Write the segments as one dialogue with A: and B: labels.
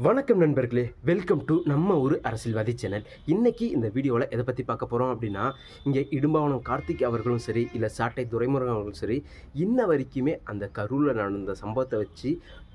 A: வணக்கம் நண்பர்களே welcome to நம்ம ஒரு அரசியல்வாதி சேனல் இன்றைக்கி இந்த வீடியோவில் எதை பற்றி பார்க்க போகிறோம் அப்படின்னா இங்கே இடும்பாவனம் கார்த்திக் அவர்களும் சரி இல்லை சாட்டை துரைமுருகன் அவர்களும் சரி இன்ன வரைக்குமே அந்த கரூரில் நடந்த சம்பவத்தை வச்சு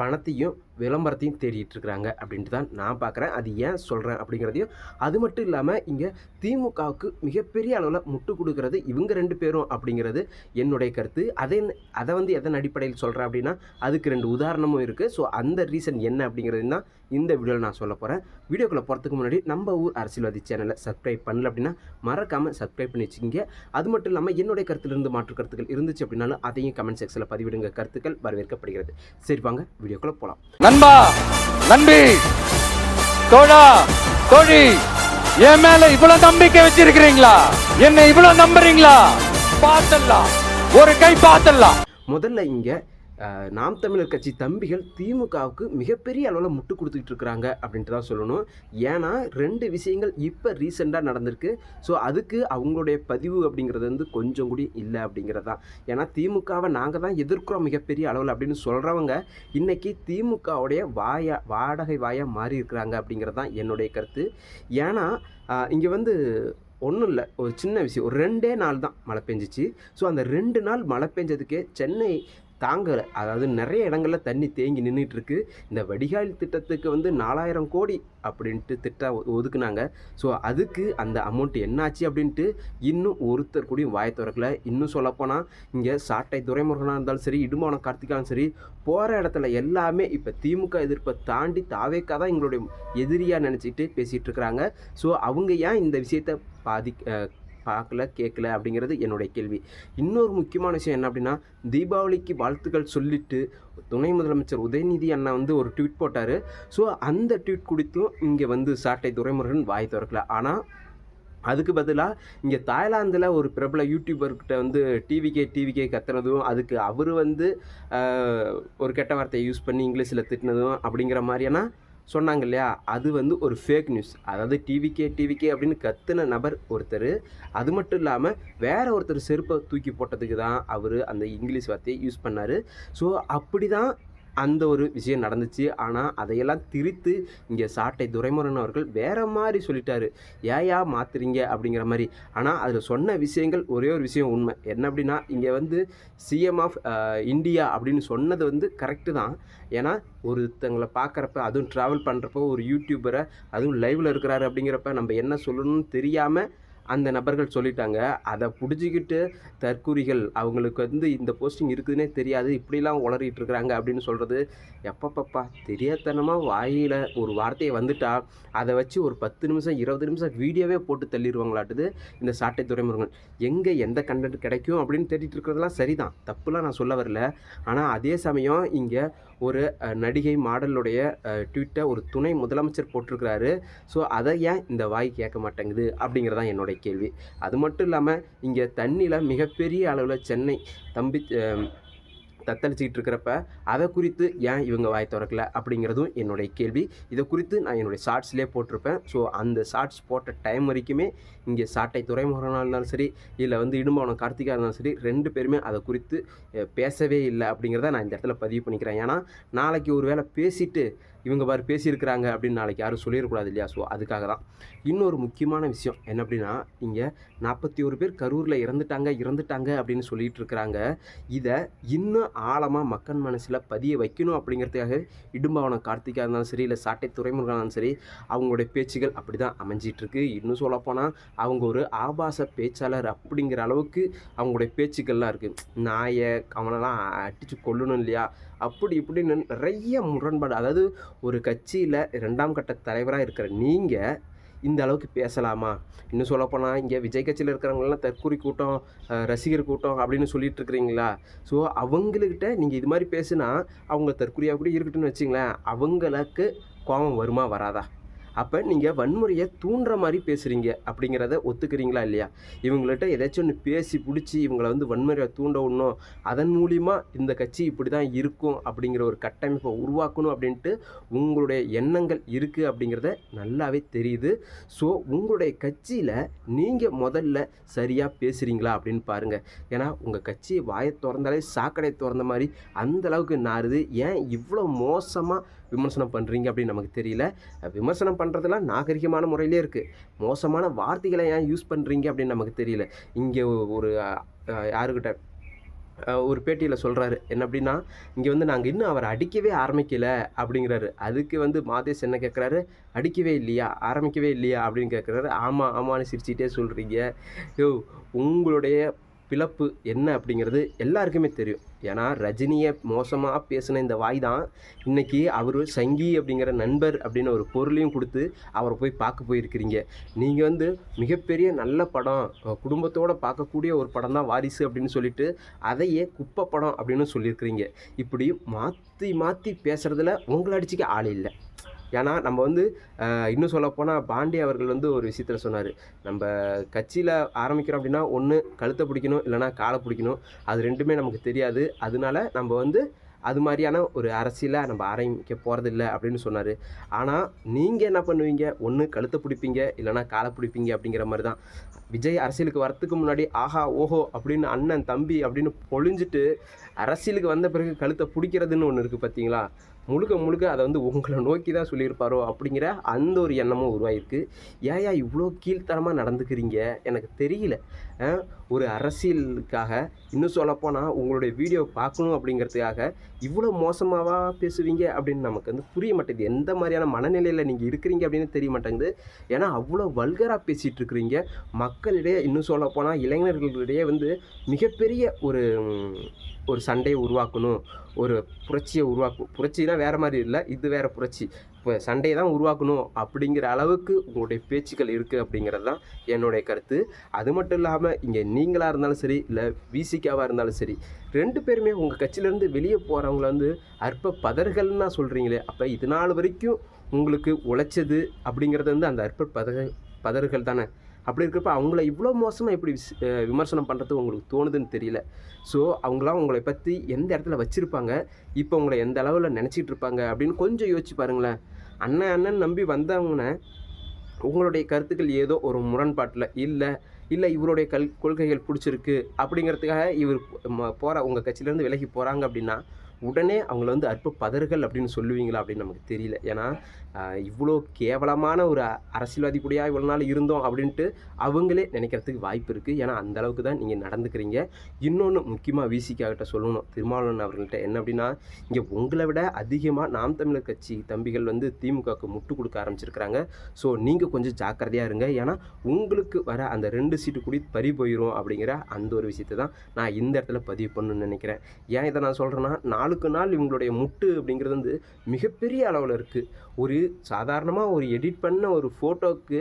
A: பணத்தையும் விளம்பரத்தையும் தேடிட்டு இருக்கிறாங்க அப்படின்ட்டு தான் நான் பார்க்குறேன். அது ஏன் சொல்கிறேன் அப்படிங்கிறதையும் அது மட்டும் இல்லாமல் இங்கே திமுகவுக்கு மிகப்பெரிய அளவில் முட்டு கொடுக்கறது இவங்க ரெண்டு பேரும் அப்படிங்கிறது என்னுடைய கருத்து. அதை அதை வந்து எதன் அடிப்படையில் சொல்கிறேன் அப்படின்னா அதுக்கு ரெண்டு உதாரணமும் இருக்குது ஸோ அந்த ரீசன் என்ன அப்படிங்கிறது தான் இந்த வீடியோவில் நான் சொல்ல போகிறேன் வீடியோக்குள்ளே போகிறதுக்கு முன்னாடி நம்ம ஊர் அரசியல்வாதி சேனலை சப்ஸ்கிரைப் பண்ணல அப்படின்னா மறக்காமல் சப்ஸ்கிரைப் பண்ணி வச்சுக்கிங்க. அது மட்டும் இல்லாமல் என்னுடைய கருத்திலிருந்து மாற்று கருத்துக்கள் இருந்துச்சு அப்படின்னாலும் அதையும் கமெண்ட் செக்ஷனில் பதிவிடுங்க. கருத்துக்கள் வரவேற்கப்படுகிறது. சரி வாங்க வீடியோக்குள்ளே போகலாம்
B: நண்பா நண்பி தோழா தோழி என் மேல இவ்வளவு நம்பிக்கை வச்சிருக்கிறீங்களா? என்ன இவ்வளவு நம்புறீங்களா? பார்த்தலாம் ஒரு கை பார்த்தலாம்
A: முதல்ல இங்கே நாம் தமிழர் கட்சி தம்பிகள் திமுகவுக்கு மிகப்பெரிய அளவில் முட்டு கொடுத்துக்கிட்டு இருக்கிறாங்க அப்படின்ட்டு தான் சொல்லணும். ஏன்னா ரெண்டு விஷயங்கள் இப்போ ரீசெண்டாக நடந்திருக்கு. ஸோ அதுக்கு அவங்களுடைய பதிவு அப்படிங்கிறது வந்து கொஞ்சம் கூட இல்லை அப்படிங்கிறது. தான் ஏன்னா திமுகவை நாங்கள் தான் எதிர்க்கிறோம் மிகப்பெரிய அளவில் அப்படின்னு சொல்கிறவங்க இன்றைக்கி திமுகவுடைய வாயா வாடகை வாயாக மாறி இருக்கிறாங்க அப்படிங்கிறது தான் என்னுடைய கருத்து. ஏன்னா இங்கே வந்து ஒன்றும் இல்லை. ஒரு சின்ன விஷயம். ஒரு ரெண்டே நாள் தான் மழை பெஞ்சிச்சு. ஸோ அந்த ரெண்டு நாள் மழை பெஞ்சதுக்கே சென்னை தாங்கலை. அதாவது நிறைய இடங்களில் தண்ணி தேங்கி நின்றுட்டுருக்கு இந்த வடிகால் திட்டத்துக்கு வந்து நாலாயிரம் கோடி அப்படின்ட்டு திட்டம் ஒ- ஒதுக்குனாங்க. ஸோ அதுக்கு அந்த அமௌண்ட் என்னாச்சு அப்படின்ட்டு இன்னும் ஒருத்தர் கூடயும் வாய திறக்கல. இன்னும் சொல்லப்போனால் இங்கே சாட்டை துரைமுருகனாக இருந்தாலும் சரி இடுமான கார்த்திகாலும் சரி போகிற இடத்துல எல்லாமே இப்போ திமுக எதிர்ப்பை தாண்டி தாவேக்கா தான் எங்களுடைய எதிரியாக நினச்சிட்டு பேசிகிட்டு இருக்கிறாங்க. ஸோ அவங்க ஏன் இந்த விஷயத்தை பாதி பார்க்கல கேட்கல அப்படிங்கிறது என்னுடைய கேள்வி. இன்னொரு முக்கியமான விஷயம் என்ன அப்படின்னா தீபாவளிக்கு வாழ்த்துக்கள் சொல்லிட்டு துணை முதலமைச்சர் உதயநிதி அண்ணா வந்து ஒரு ட்வீட் போட்டார். ஸோ அந்த ட்வீட் குறித்தும் இங்கே வந்து சாட்டை துரைமுருகன் வாய் திறக்கல. ஆனால் அதுக்கு பதிலாக இங்கே தாய்லாந்தில் ஒரு பிரபல யூடியூபர்கிட்ட வந்து டிவிகே டிவிகே கத்துனதும் அதுக்கு அவர் வந்து ஒரு கெட்ட வார்த்தையை யூஸ் பண்ணி இங்கிலீஷில் திட்டினதும் அப்படிங்கிற மாதிரியான சொன்னாங்க இல்லையா? அது வந்து ஒரு ஃபேக் நியூஸ் அதாவது டிவிகே டிவிகே அப்படின்னு கத்துன நபர் ஒருத்தர். அது மட்டும் இல்லாமல் வேற ஒருத்தர் செருப்பை தூக்கி போட்டதுக்கு தான் அவர் அந்த இங்கிலீஷ் வார்த்தையை யூஸ் பண்ணார். ஸோ அப்படி தான் அந்த ஒரு விஷயம் நடந்துச்சு. ஆனால் அதையெல்லாம் திரித்து இங்கே சாட்டை துரைமுருகன் அவர்கள் வேறு மாதிரி சொல்லிட்டாரு. ஏயா மாத்துறீங்க? அப்படிங்கிற மாதிரி. ஆனால் அதில் சொன்ன விஷயங்கள் ஒரே ஒரு விஷயம் உண்மை. என்ன அப்படின்னா இங்கே வந்து சிஎம் ஆஃப் இந்தியா அப்படின்னு சொன்னது வந்து கரெக்டு தான். ஏன்னா ஒருத்தங்களை பார்க்குறப்ப அதுவும் ட்ராவல் பண்ணுறப்போ ஒரு யூடியூபரை அதுவும் லைவில் இருக்கிறாரு அப்படிங்கிறப்ப நம்ம என்ன சொல்லணும்னு தெரியாமல் அந்த நபர்கள் சொல்லிட்டாங்க. அதை பிடிச்சிக்கிட்டு தற்கூரிகள் அவங்களுக்கு வந்து இந்த போஸ்டிங் இருக்குதுன்னே தெரியாது. இப்படிலாம் உளறிட்டு இருக்கிறாங்க அப்படின்னு சொல்கிறது எப்பப்பப்பா? தெரியாதனமாக வாயில் ஒரு வார்த்தையை வந்துட்டா அதை வச்சு ஒரு பத்து நிமிஷம் இருபது நிமிஷம் வீடியோவே போட்டு தள்ளிடுவாங்களாட்டுது இந்த சாட்டை துறைமுருகன். எங்கே எந்த கண்டென்ட் கிடைக்கும் அப்படின்னு தேடிட்டு இருக்கிறதெல்லாம் சரிதான். தப்புலாம் நான் சொல்ல வரல. ஆனால் அதே சமயம் இங்கே ஒரு நடிகை மாடலுடைய ட்விட்டை ஒரு துணை முதலமைச்சர் போட்டிருக்கிறாரு. ஸோ அதை ஏன் இந்த வாய் கேட்க மாட்டேங்குது அப்படிங்கிறதான் என்னுடைய கேள்வி. அது மட்டும் இல்லாமல் இங்கே தண்ணியில் மிகப்பெரிய அளவில் சென்னை தம்பி தத்தளிச்சிக்கிட்டு இருக்கிறப்ப அதை குறித்து ஏன் இவங்க வாய் திறக்கல அப்படிங்கிறதும் என்னுடைய கேள்வி. இதை குறித்து நான் என்னுடைய ஷார்ட்ஸ்லேயே போட்டிருப்பேன். ஸோ அந்த ஷார்ட்ஸ் போட்ட டைம் வரைக்குமே இங்கே சாட்டை துறைமுகனாக இருந்தாலும் சரி இல்லை வந்து இடும்பவனம் கார்த்திகா இருந்தாலும் சரி ரெண்டு பேருமே அதை குறித்து பேசவே இல்லை அப்படிங்கிறத நான் இந்த இடத்துல பதிவு பண்ணிக்கிறேன். ஏன்னா நாளைக்கு ஒரு வேளை பேசிட்டு இவங்க பாரு பேசியிருக்கிறாங்க அப்படின்னு நாளைக்கு யாரும் சொல்லிடக்கூடாது இல்லையா? ஸோ அதுக்காக தான் இன்னொரு முக்கியமான விஷயம் என்ன அப்படின்னா இங்கே நாற்பத்தி ஒரு பேர் கரூரில் இறந்துட்டாங்க இறந்துட்டாங்க அப்படின்னு சொல்லிட்டு இருக்கிறாங்க இதை இன்னும் ஆழமாக மக்கள் மனசில் பதிய வைக்கணும் அப்படிங்கிறதுக்காக இடும்பாவனம் கார்த்திகா இருந்தாலும் சரி இல்லை சாட்டை துறைமுருகனாக இருந்தாலும் சரி அவங்களுடைய பேச்சுகள் அப்படி தான் அமைஞ்சிட்ருக்கு இன்னும் சொல்லப்போனால் அவங்க ஒரு ஆபாச பேச்சாளர் அப்படிங்கிற அளவுக்கு அவங்களுடைய பேச்சுக்கள்லாம் இருக்குது நாயை அவனெல்லாம் அடித்து கொல்லணும் இல்லையா? அப்படி இப்படின்னு நிறைய முரண்பாடு. அதாவது ஒரு கட்சியில் ரெண்டாம் கட்ட தலைவராக இருக்கிற நீங்கள் இந்த அளவுக்கு பேசலாமா? இன்னும் சொல்லப்போனால் இங்கே விஜய் கட்சியில் இருக்கிறவங்களாம் தற்கூரி கூட்டம் ரசிகர் கூட்டம் அப்படின்னு சொல்லிட்டு இருக்கிறீங்களா? ஸோ அவங்கக்கிட்ட நீங்கள் இது மாதிரி பேசுனா அவங்க தற்கூரியாக கூட இருக்கட்டும்னு வச்சிங்களேன். அவங்களுக்கு கோபம் வருமா வராதா? அப்போ நீங்கள் வன்முறையை தூண்டுற மாதிரி பேசுகிறீங்க அப்படிங்கிறத ஒத்துக்கிறீங்களா இல்லையா? இவங்கள்ட்ட ஏதாச்சும் ஒன்று பேசி பிடிச்சி இவங்களை வந்து வன்முறையை தூண்ட விடணும். அதன் மூலிமா இந்த கட்சி இப்படி தான் இருக்கும் அப்படிங்கிற ஒரு கட்டமைப்பை உருவாக்கணும் அப்படின்ட்டு உங்களுடைய எண்ணங்கள் இருக்குது அப்படிங்கிறத நல்லாவே தெரியுது. ஸோ உங்களுடைய கட்சியில் நீங்கள் முதல்ல சரியாக பேசுகிறீங்களா அப்படின்னு பாருங்கள் ஏன்னா உங்கள் கட்சி வாயை திறந்தாலே சாக்கடை திறந்த மாதிரி அந்தளவுக்கு நாருது நாறுது. ஏன் இவ்வளோ மோசமாக விமர்சனம் பண்ணுறீங்க அப்படின்னு நமக்கு தெரியல. விமர்சனம் பண்ணுறதுலாம் நாகரிகமான முறையிலே இருக்குது மோசமான வார்த்தைகளை ஏன் யூஸ் பண்ணுறீங்க அப்படின்னு நமக்கு தெரியல. இங்கே ஒரு யாருக்கிட்ட ஒரு பேட்டியில் சொல்கிறாரு என்ன அப்படின்னா இங்கே வந்து நாங்கள் இன்னும் அவரை அடிக்கவே ஆரம்பிக்கலை அப்படிங்கிறாரு. அதுக்கு வந்து மாதேஷ் என்ன கேட்குறாரு அடிக்கவே இல்லையா? ஆரம்பிக்கவே இல்லையா? அப்படின்னு கேட்குறாரு ஆமாம் ஆமான்னு சிரிச்சிட்டே சொல்கிறீங்க யோ உங்களுடைய பிளப்பு என்ன அப்படிங்கிறது எல்லாருக்குமே தெரியும். ஏன்னா ரஜினியை மோசமாக பேசின இந்த வாய் தான் இன்றைக்கி அவர் சங்கி அப்படிங்கிற நண்பர் அப்படின்னு ஒரு பொருளையும் கொடுத்து அவரை போய் பார்க்க போயிருக்கிறீங்க. நீங்கள் வந்து மிகப்பெரிய நல்ல படம் குடும்பத்தோடு பார்க்கக்கூடிய ஒரு படம் தான் வாரிசு அப்படின்னு சொல்லிட்டு அதையே குப்பை படம் அப்படின்னு சொல்லியிருக்கிறீங்க. இப்படி மாற்றி மாற்றி பேசுகிறதுல உங்களை அடிச்சுக்க ஆள் இல்லை. ஏன்னா நம்ம வந்து இன்னும் சொல்லப்போனால் பாண்டி அவர்கள் வந்து ஒரு விஷயத்தில் சொன்னார். நம்ம கட்சியில் ஆரம்பிக்கிறோம் அப்படின்னா ஒன்று கழுத்தை பிடிக்கணும் இல்லைன்னா காலை பிடிக்கணும். அது ரெண்டுமே நமக்கு தெரியாது. அதனால நம்ம வந்து அது மாதிரியான ஒரு அரசியலை நம்ம ஆரம்பிக்க போகிறதில்ல அப்படின்னு சொன்னார். ஆனால் நீங்கள் என்ன பண்ணுவீங்க? ஒன்று கழுத்தை பிடிப்பீங்க இல்லைன்னா காலை பிடிப்பீங்க அப்படிங்கிற மாதிரி தான். விஜய் அரசியலுக்கு வரத்துக்கு முன்னாடி ஆஹா ஓஹோ அப்படின்னு அண்ணன் தம்பி அப்படின்னு பொழிஞ்சிட்டு அரசியலுக்கு வந்த பிறகு கழுத்தை பிடிக்கிறதுன்னு ஒன்று இருக்குது பார்த்தீங்களா முழுக்க முழுக்க அதை வந்து உங்களை நோக்கி தான் சொல்லியிருப்பாரோ அப்படிங்கிற அந்த ஒரு எண்ணமும் உருவாயிருக்கு. ஏயா இவ்வளோ கீழ்த்தரமாக நடந்துக்கிறீங்க? எனக்கு தெரியல. ஒரு அரசியலுக்காக இன்னும் சொல்லப்போனால் உங்களுடைய வீடியோ பார்க்கணும் அப்படிங்கிறதுக்காக இவ்வளோ மோசமாகவா பேசுவீங்க அப்படின்னு நமக்கு வந்து புரிய மாட்டேங்குது. எந்த மாதிரியான மனநிலையில் நீங்கள் இருக்கிறீங்க அப்படின்னு தெரிய மாட்டேங்குது. ஏன்னா அவ்வளோ வல்கராக பேசிகிட்டு இருக்கிறீங்க. மக்களிடையே இன்னும் சொல்லப்போனால் இளைஞர்களிடையே வந்து மிகப்பெரிய ஒரு ஒரு சண்டையை உருவாக்கணும். ஒரு புரட்சியை உருவாக்கும். புரட்சினா வேறு மாதிரி இல்லை. இது வேறு புரட்சி. இப்போ சண்டையை தான் உருவாக்கணும் அப்படிங்கிற அளவுக்கு உங்களுடைய பேச்சுக்கள் இருக்குது அப்படிங்கிறது தான் என்னுடைய கருத்து. அது மட்டும் இல்லாமல் இங்கே நீங்களாக இருந்தாலும் சரி இல்லை விசிகாவாக இருந்தாலும் சரி ரெண்டு பேருமே உங்கள் கட்சியிலேருந்து வெளியே போகிறவங்கள வந்து அற்ப பதர்கள்னா சொல்கிறீங்களே அப்போ இது நாள் வரைக்கும் உங்களுக்கு உழைச்சது அப்படிங்கிறது வந்து அந்த அற்ப பதக பதர்கள் தானே? அப்படி இருக்கிறப்ப அவங்கள இவ்வளோ மோசமாக எப்படி விஸ்- விமர்சனம் பண்ணுறது உங்களுக்கு தோணுதுன்னு தெரியல. ஸோ அவங்களாம் உங்களை பற்றி எந்த இடத்துல வச்சுருப்பாங்க? இப்போ உங்களை எந்த அளவில் நினச்சிட்டு இருப்பாங்க? அப்படின்னு கொஞ்சம் யோசிச்சு பாருங்களேன். அண்ணன் அண்ணன் நம்பி வந்தவங்க உங்களுடைய கருத்துக்கள் ஏதோ ஒரு முரண்பாட்டில் இல்லை இல்லை இவருடைய கல் கொள்கைகள் பிடிச்சிருக்கு அப்படிங்கிறதுக்காக இவர் போகிற உங்கள் கட்சியிலேருந்து விலகி போகிறாங்க அப்படின்னா உடனே அவங்கள வந்து அற்ப பதர்கள் அப்படின்னு சொல்லுவீங்களா அப்படின்னு நமக்கு தெரியல. ஏன்னா இவ்வளோ கேவலமான ஒரு அரசியல்வாதி கூடயா இவ்வளோ நாள் இருந்தோம் அப்படின்ட்டு அவங்களே நினைக்கிறதுக்கு வாய்ப்பு இருக்குது ஏன்னா அந்த அளவுக்கு தான் நீங்கள் நடந்துக்கிறீங்க. இன்னொன்று முக்கியமாக விசிக்காகிட்ட சொல்லணும். திருமாவளவன் அவர்கள்ட்ட என்ன அப்படின்னா இங்கே உங்களை விட அதிகமாக நாம் தமிழர் கட்சி தம்பிகள் வந்து திமுகவுக்கு முட்டு கொடுக்க ஆரம்பிச்சிருக்கிறாங்க. ஸோ நீங்கள் கொஞ்சம் ஜாக்கிரதையாக இருங்க. ஏன்னா உங்களுக்கு வர அந்த ரெண்டு சீட்டு கூடி பறி போயிடும் அப்படிங்கிற அந்த ஒரு விஷயத்தை தான் நான் இந்த இடத்துல பதிவு பண்ணணும்னு நினைக்கிறேன். ஏன் இதை நான் சொல்கிறேன்னா நாளுக்கு நாள் இவங்களுடைய முட்டு அப்படிங்கிறது வந்து மிகப்பெரிய அளவில் இருக்குது ஒரு சாதாரணமாக ஒரு எடிட் பண்ண ஒரு ஃபோட்டோவுக்கு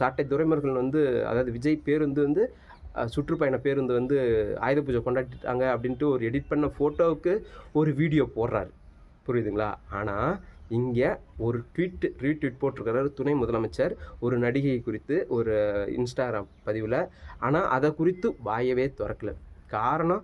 A: சாட்டை துறைமுருகன் வந்து அதாவது விஜய் பேருந்து வந்து சுற்றுப்பயண பேருந்து வந்து ஆயுத பூஜை கொண்டாடிட்டாங்க அப்படின்ட்டு ஒரு எடிட் பண்ண ஃபோட்டோவுக்கு ஒரு வீடியோ போடுறாரு. புரியுதுங்களா? ஆனால் இங்கே ஒரு ட்வீட் ரீட்வீட் போட்டிருக்கிறாரு துணை முதலமைச்சர். ஒரு நடிகை குறித்து ஒரு இன்ஸ்டாகிராம் பதிவில். ஆனால் அதை குறித்து வாயவே திறக்கல. காரணம்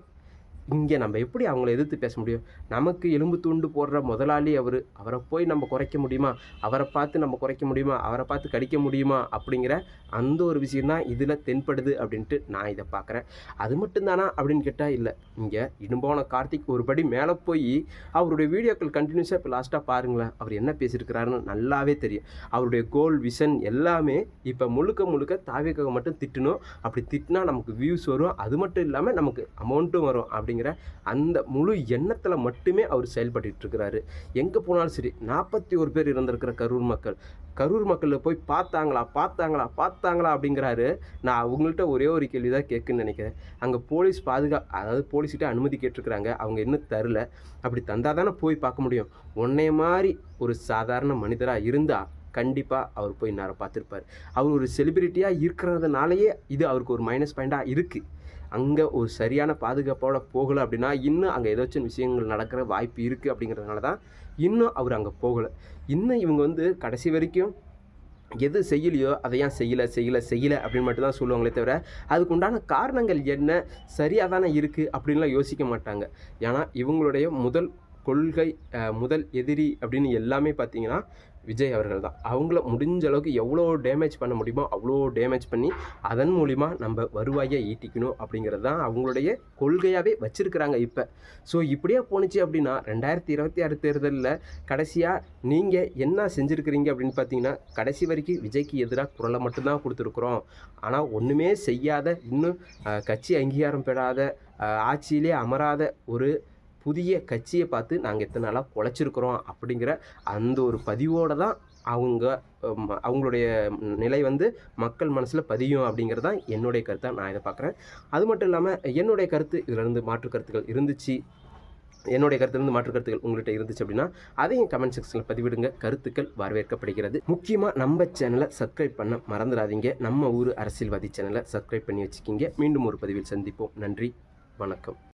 A: இங்கே நம்ம எப்படி அவங்கள எதிர்த்து பேச முடியும்? நமக்கு எலும்பு துண்டு போடுற முதலாளி அவர். அவரை போய் நம்ம குறைக்க முடியுமா? அவரை பார்த்து நம்ம குறைக்க முடியுமா? அவரை பார்த்து கடிக்க முடியுமா? அப்படிங்கிற அந்த ஒரு விஷயந்தான் இதில் தென்படுது அப்படின்ட்டு நான் இதை பார்க்குறேன். அது மட்டும்தானா அப்படின்னு கேட்டால் இல்லை. இங்கே இடும்போன கார்த்திக் ஒரு படி மேலே போய் அவருடைய வீடியோக்கள் கண்டினியூஸாக இப்போ லாஸ்ட்டாக பாருங்களேன். அவர் என்ன பேசியிருக்கிறாருன்னு நல்லாவே தெரியும். அவருடைய கோல் விஷன் எல்லாமே இப்போ முழுக்க முழுக்க தாவிக்காக மட்டும் திட்டணும். அப்படி திட்டினா நமக்கு வியூஸ் வரும். அது மட்டும் இல்லாமல் நமக்கு அமௌண்ட்டும் வரும். அப்படி அப்படிங்கிற அந்த முழு எண்ணத்தில் மட்டுமே அவர் செயல்பட்டு இருக்கிறாரு எங்கே போனாலும் சரி நாற்பத்தி ஒரு பேர் இருந்திருக்கிற கரூர் மக்கள். கரூர் மக்களில் போய் பார்த்தாங்களா பார்த்தாங்களா பார்த்தாங்களா அப்படிங்கிறாரு. நான் அவங்கள்ட்ட ஒரே ஒரு கேள்வி தான் கேட்குன்னு நினைக்கிறேன். அங்கே போலீஸ் பாதுகா அதாவது போலீஸ்கிட்ட அனுமதி கேட்டிருக்கிறாங்க. அவங்க இன்னும் தரல? அப்படி தந்தால் தானே போய் பார்க்க முடியும். உன்னைய மாதிரி ஒரு சாதாரண மனிதராக இருந்தால் கண்டிப்பாக அவர் போய் நேரம் பார்த்துருப்பார். அவர் ஒரு செலிபிரிட்டியாக இருக்கிறதுனாலயே இது அவருக்கு ஒரு மைனஸ் பாயிண்ட்டாக இருக்குது அங்கே ஒரு சரியான பாதுகாப்போட போகலை அப்படின்னா இன்னும் அங்கே ஏதாச்சும் விஷயங்கள் நடக்கிற வாய்ப்பு இருக்குது அப்படிங்கிறதுனால தான் இன்னும் அவர் அங்கே போகலை. இன்னும் இவங்க வந்து கடைசி வரைக்கும் எது செய்யலையோ அதை ஏன் செய்யலை செய்யலை செய்யலை அப்படின்னு மட்டும் தான் சொல்லுவாங்களே தவிர அதுக்கு உண்டான காரணங்கள் என்ன சரியாக தானே இருக்குது அப்படின்லாம் யோசிக்க மாட்டாங்க. ஏன்னா இவங்களுடைய முதல் கொள்கை முதல் எதிரி அப்படின்னு எல்லாமே பார்த்தீங்கன்னா விஜய் அவர்கள் தான். அவங்கள முடிஞ்ச அளவுக்கு எவ்வளோ டேமேஜ் பண்ண முடியுமோ அவ்வளோ டேமேஜ் பண்ணி அதன் மூலிமா நம்ம வருவாயை ஈட்டிக்கணும் அப்படிங்கிறது தான் அவங்களுடைய கொள்கையாகவே வச்சுருக்கிறாங்க இப்போ. ஸோ இப்படியே போணுச்சு அப்படின்னா ரெண்டாயிரத்தி இருபத்தி ஆறு தேர்தலில் கடைசியாக நீங்கள் என்ன செஞ்சுருக்கிறீங்க அப்படின்னு பார்த்தீங்கன்னா கடைசி வரைக்கும் விஜய்க்கு எதிராக குரலை மட்டும்தான் கொடுத்துருக்குறோம். ஆனால் ஒன்றுமே செய்யாத இன்னும் கட்சி அங்கீகாரம் பெறாத ஆட்சியிலே அமராத ஒரு புதிய கட்சியை பார்த்து நாங்கள் எத்தனை நாளாக குலைச்சிருக்கிறோம் அப்படிங்கிற அந்த ஒரு பதிவோடு தான் அவங்க அவங்களுடைய நிலை வந்து மக்கள் மனசில் பதியும் அப்படிங்கிறது தான் என்னுடைய கருத்தாக நான் இதை பார்க்குறேன். அது மட்டும் இல்லாமல் என்னுடைய கருத்து இதிலிருந்து மாற்று கருத்துக்கள் இருந்துச்சு. என்னுடைய கருத்துலேருந்து மாற்று கருத்துக்கள் உங்கள்கிட்ட இருந்துச்சு அப்படின்னா அதையும் கமெண்ட் செக்ஷனில் பதிவிடுங்க. கருத்துக்கள் வரவேற்கப்படுகிறது. முக்கியமாக நம்ம சேனலை சப்ஸ்கிரைப் பண்ண மறந்துடாதீங்க. நம்ம ஊர் அரசியல்வாதி சேனலை சப்ஸ்கிரைப் பண்ணி வச்சுக்கிங்க. மீண்டும் ஒரு பதிவில் சந்திப்போம். நன்றி. வணக்கம்.